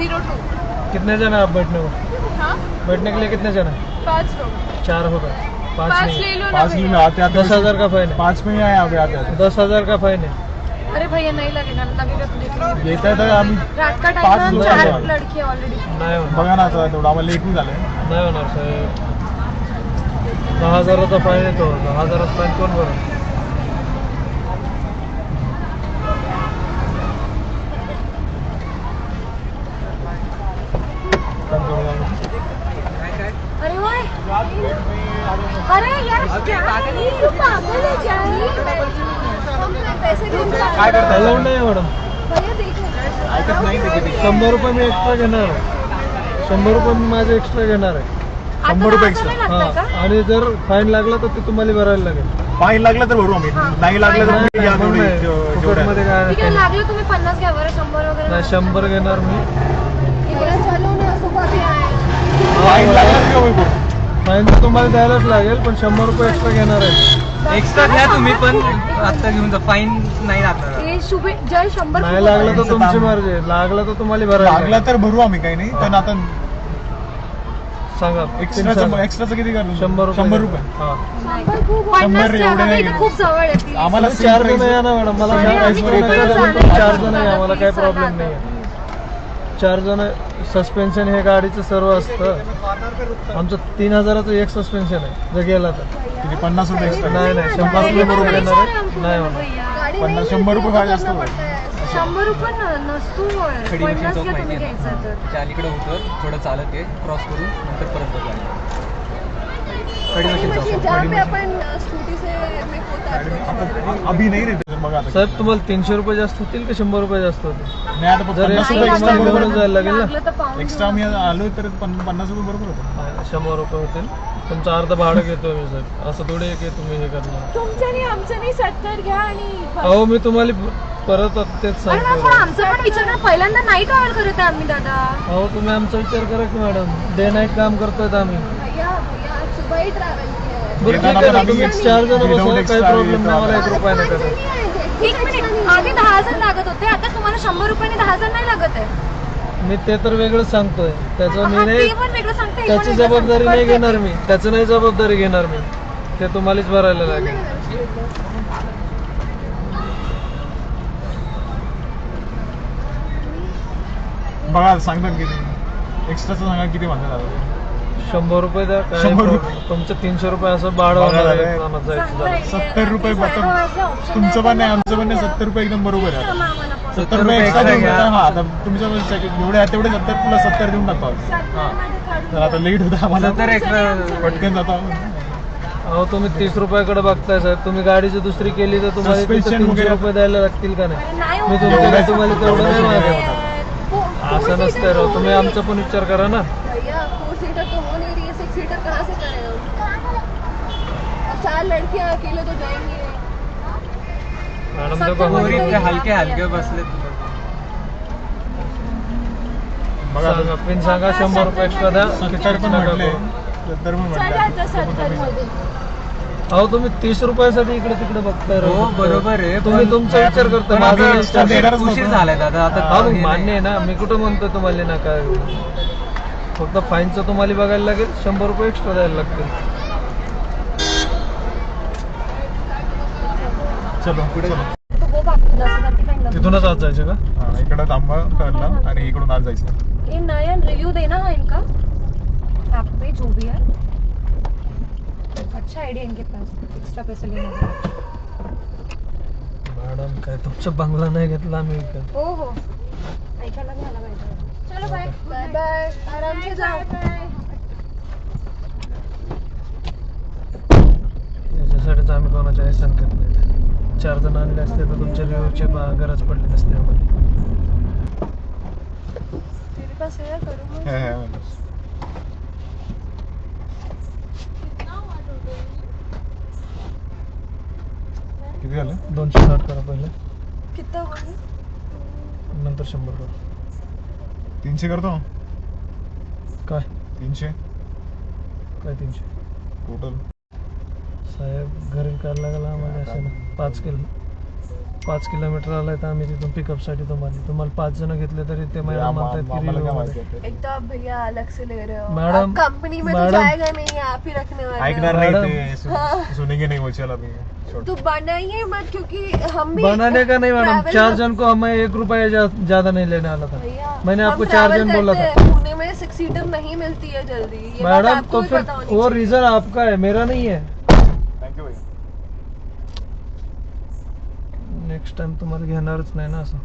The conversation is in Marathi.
ज़ीरो टू कितने जन है आप बैठने को? हाँ? बैठने के लिए कितने जन है? पाँच लोग। चार हो गए। पाँच पाँच नहीं। ले लो ना पाँच में आते आते दस हज़ार का फाइन है। पाँच में ही आए अभी आते आते। दस हज़ार का फाइन है। अरे भैया नहीं लगेगा लगेगा तो देख येत आहे तर रात का टाइम लोग चार. लड़की ऑलरेडी नाही बघा ना आता तेवढं आम्हाला लेट नाही झालंय नाही होणार साहेब दहा हजाराचा फाईन येतो दहा हजाराचा फाईन कोण भरत क्या तू पागल है क्या हम पैसे घेऊन जा- काय करताय? अलाउड नाही मॅडम. ऐकत नाही शंभर रुपये मी एक्स्ट्रा घेणार आहे. शंभर रुपये मी माझे एक्स्ट्रा घेणार आहे. शंभर रुपये नाही हा. आणि जर फाईन लागला तर ते तुम्हाला भरायला लागेल. फाईन लागलं तर भरू आम्ही. नाही लागलं तर तुम्ही नाही, फुकटमध्ये. काय ठीक आहे नाही. लागलं तुम्ही पन्नास घ्या बरं शंभर वगैरे नाही शंभर घेणार मी. फाईन लागलं तर फाईन तर तुम्हाला द्यायलाच लागेल पण शंभर रुपये एक्स्ट्रा घेणार आहे एक्स्ट्रा घ्या तुम्ही पण आत्ता घेऊन जा फाईन नाही लागणार हे शुभे जय शंभर नाही लागलं आहे. तर तुमची मर्जी आहे. लागलं तर तुम्हाला भरायला लागलं लागेल. तर भरू आम्ही काही नाही पण आता सांगा एक्स्ट्राचं सांगा. एक्स्ट्राचं किती करू शंभर रुपये शंभर रुपये हा शंभर खूप पन्नास शंभर घ्या, एवढे नाही इथे घेणार. खूप जवळ आहे please. आम्हाला चार जण या ना मॅडम मला आहे. चार जण या मला काही प्रॉब्लेम आता. नाही चार जण सस्पेन्शन हे गाडीचं सर्व असतं. आमचं तीन हजाराचं एक सस्पेन्शन आहे. जर गेला तर. पन्नास रुपये एक्स्ट्रा नाही नाही. शंभर गाडी रुपये बरोबर येणार सर, आहे नाही होणार. पन्नास शंभर रुपये फाईन असतो. शंभर रुपये न- नसतो. खडी पन्नास मिशन चौक घ्या माहिती तुम्ही आहे घ्यायचं तर. ना? त्या अलीकडे उतर थोडं चालत ये क्रॉस करून नंतर परत बघा अभि नाही बघा आता साहेब तुम्हाला तीनशे रुपये जास्त होतील की शंभर रुपये जास्त होतील? जायला लागेल ना? एक्स्ट्रा. आम्ही आलो तर पन- पन्नास रुपये बरोबर होतं. हा, शंभर रुपये होतील. तुमचं अर्ध भाडं घेतो मी साहेब असं थोडी की तुम्ही हे करणार. तुमचं नाही आमचं नाही सत्तर घ्या आणि अहो मी तुम्हाला परत तेच सांगतो थोडं आमचं पण विचार करा पहिल्यांदा नाही ट्रॅव्हल करत आम्ही दादा. अहो तुम्ही आमचा विचार करा की मॅडम. डे नाईट काम करतोय आम्ही. भैया भैया सुबह ही ट्रॅव्हल बरं ठीक येताना आहे पण ना आम्ही तुम्ही चार जण without बसा काही extra प्रॉब्लेम नाही मला एक येतो रुपया नाही करा एक मिनिट आधी दहा हजार लागत होते आता तुम्हाला शंभर रुपयाने दहा हजार नाही लागत आहे. मी ते तर वेगळंच सांगतोय. त्याचं मी हा, नाही ते पण वेगळं सांगते हे पण त्याची वेगळं जबाबदारी सांगते. नाही घेणार मी. त्याचं नाही जबाबदारी घेणार मी. ते तुम्हालाच भरायला लागेल. बघा सांगतात किती. एक्स्ट्राचं सांगा किती म्हणतात आता शंभर रुपये द्या काय शंभर. रुपये. तुमचं तीनशे रुपये असं होणार. आहे. आहे. सत्तर रुपये बटन. तुमचं. पण नाही आमचं पण नाही सत्तर रुपये एकदम बरोबर आहे आता. सत्तर रुपये एक्स्ट्रा देऊन. टाका. हा आता तुमच्या जेवढे आहे तेवढे सत्तर प्लस सत्तर देऊन टाका सत्तरमध्ये काढून तर आता लेट होता आम्हाला सत्तर एक्स्ट्रा पटकन जातो अहो तुम्ही तीस रुपयाकडे बघताय साहेब तुम्ही गाडीची दुसरी केली तर तुम्हाला तिथे Suspension तीनशे वगैरे. रुपये द्यायला लागतील का नाही मी तुम्हाला तेवढं नाही मागत असं नसतं राव तुम्ही आमचा पण विचार करा ना सीटर तो हो नहीं रही है सिक्स सीटर कहाँ से करें हम और चार लड़कियां अकेले तो जाएंगी मॅडम सत्तर देखो मध्ये पोरी इतके हलके हलके बसले बघा पिन सांगा शंभर रुपये एक्स्ट्रा द्या सत्तर पण म्हटले करू. सत्तर पण चला म्हटले मध्ये अहो तुम्ही तीस रुपयासाठी इकडे तिकडे बघताय राव. हो बरोबर आहे तुम्ही पण- तुमचा विचार करता माझा विचार करत. उशीर नव्हतो. झालाय दादा आता हा हे मान्य. आहे ना मी कुठं म्हणतोय तुम्हाला ना काय फक्त फाईनचं तुम्हाला बघायला लागेल शंभर रुपये एक्स्ट्रा द्यायला लागतील. चलो पुढे तिथूनच आज जायचं का? हा, इकडं थांबा कळलं. आणि इकडून आज जायचं. ये नयन रिव्यू देना है इनका ऐप पे जो भी है अच्छा आइडिया इनके पास एक्स्ट्रा पैसे लेने का मॅडम काय तुमचा बंगला नाही घेतला आम्ही विकत हो हो. ऐकायला झाला पाहिजे. चलो बाय. Bye bye. आराम से जाओ याच्यासाठीच आम्ही कोणाच्या ऐसन करत नाही. चार जण आणले असते तर तुमच्या रिव्ह्यूची गरज पडली नसते आम्हाला. तेरे पास है करूँ हे, हे, हे. किती झालं? दोनशे साठ करा पहिले. है? नंतर शंभर करा. तीनशे करतो? काय? तीनशे? काय तीनशे? टोटल साहेब घरी करायला लागला आम्हाला असं पाच किलो. पाच किलोमीटर आलाय तर आम्ही तिथून पिकअपसाठी तुम्हाला तुम्हाला पाच जण घेतले तरी ते आम्हा- म्हणतात की माहिती मध्ये. एक तो? आप भैया अलग से ले रहे हो मैडम- कंपनी में तो मैडम- जाएगा नहीं आप ही रखने वाले. ऐकणार हो। नाही. ते. सु- सुनेंगे नहीं वो चला तुम्ही छोड़. तो बनाइए मत क्योंकि हम भी बनाने का नहीं मैडम. travel चार जन को हमें एक रुपया जा, ज़्यादा नहीं लेने वाला था। भैया मैंने हम आपको चार travel जन बोला करते था। हैं, पुणे में सिक्स सीटर नहीं मिलती है जल्दी। ये बात मैडम आपको तो भी फिर होनी वो चाहिए। रीजन आपका है मेरा नहीं है। नेक्स्ट टाइम तुम्हाला घेणारच नाही ना असं.